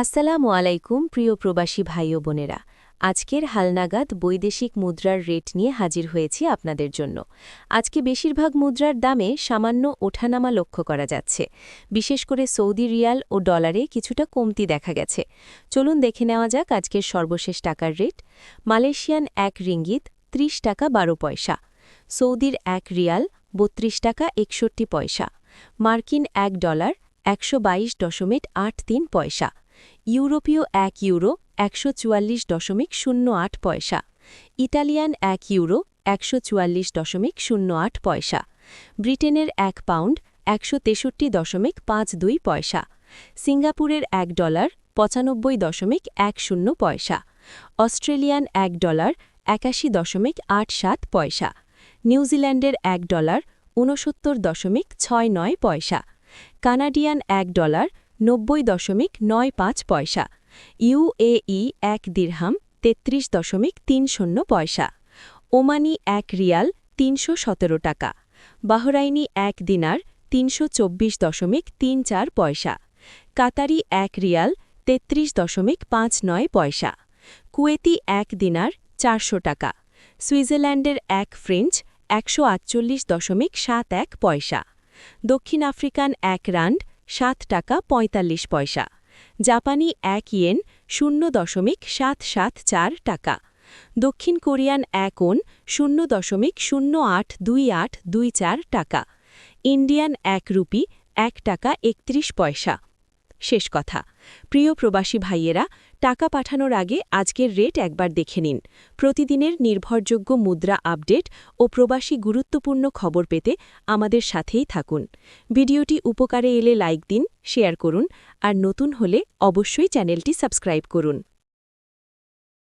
আসসালামু আলাইকুম, প্রিয় প্রবাসী ভাই ও বোনেরা। আজকের হালনাগাদ বৈদেশিক মুদ্রার রেট নিয়ে হাজির হয়েছি আপনাদের জন্য। আজকে বেশিরভাগ মুদ্রার দামে সামান্য ওঠানামা লক্ষ্য করা যাচ্ছে। বিশেষ করে সৌদি রিয়াল ও ডলারে কিছুটা কমতি দেখা গেছে। চলুন দেখে নেওয়া যাক আজকের সর্বশেষ টাকার রেট। মালয়েশিয়ান এক রিঙ্গিত ৩০ টাকা বারো পয়সা। সৌদির এক রিয়াল বত্রিশ টাকা একষট্টি পয়সা। মার্কিন এক ডলার একশো বাইশ দশমিক আট তিন পয়সা। ইউরোপীয় এক ইউরো একশো চুয়াল্লিশ দশমিক শূন্য আট পয়সা ইটালিয়ান এক ইউরো একশো চুয়াল্লিশ দশমিক শূন্য আট পয়সা, ব্রিটেনের এক পাউন্ড একশো তেষট্টি দশমিক পাঁচ দুই পয়সা, সিঙ্গাপুরের এক ডলার পঁচানব্বই দশমিক এক শূন্য পয়সা, অস্ট্রেলিয়ান এক ডলার একাশি দশমিক আট সাত পয়সা, নিউজিল্যান্ডের এক ডলার ঊনসত্তর দশমিক ছয় নয় পয়সা, কানাডিয়ান এক ডলার নব্বই দশমিক নয় পাঁচ পয়সা। ইউএই এক দিরহাম তেত্রিশ দশমিক তিন শূন্য পয়সা। ওমানি এক রিয়াল তিনশো সতেরো টাকা। বাহরাইনি এক দিনার তিনশো চব্বিশ দশমিক তিন চার পয়সা। কাতারি এক রিয়াল তেত্রিশ দশমিক পাঁচ নয় পয়সা। কুয়েতি এক দিনার চারশো টাকা। সুইজারল্যান্ডের এক ফ্রেঞ্চ একশো আটচল্লিশ দশমিক সাত এক পয়সা। দক্ষিণ আফ্রিকান এক রান্ড সাত টাকা পঁয়তাল্লিশ পয়সা। জাপানি এক ইয়েন শূন্য দশমিক সাত সাত চার টাকা। দক্ষিণ কোরিয়ান এক ওন শূন্য দশমিক শূন্য আট দুই আট দুই চার টাকা। ইন্ডিয়ান এক রুপি এক টাকা একত্রিশ পয়সা। শেষ কথা। প্রিয় প্রবাসী ভাইয়েরা, টাকা পাঠানোর আগে আজকের রেট একবার দেখে নিন। প্রতিদিনের নির্ভরযোগ্য মুদ্রা আপডেট ও প্রবাসী গুরুত্বপূর্ণ খবর পেতে আমাদের সাথেই থাকুন। ভিডিওটি উপকারে এলে লাইক দিন শেয়ার করুন আর নতুন হলে অবশ্যই চ্যানেলটি সাবস্ক্রাইব করুন।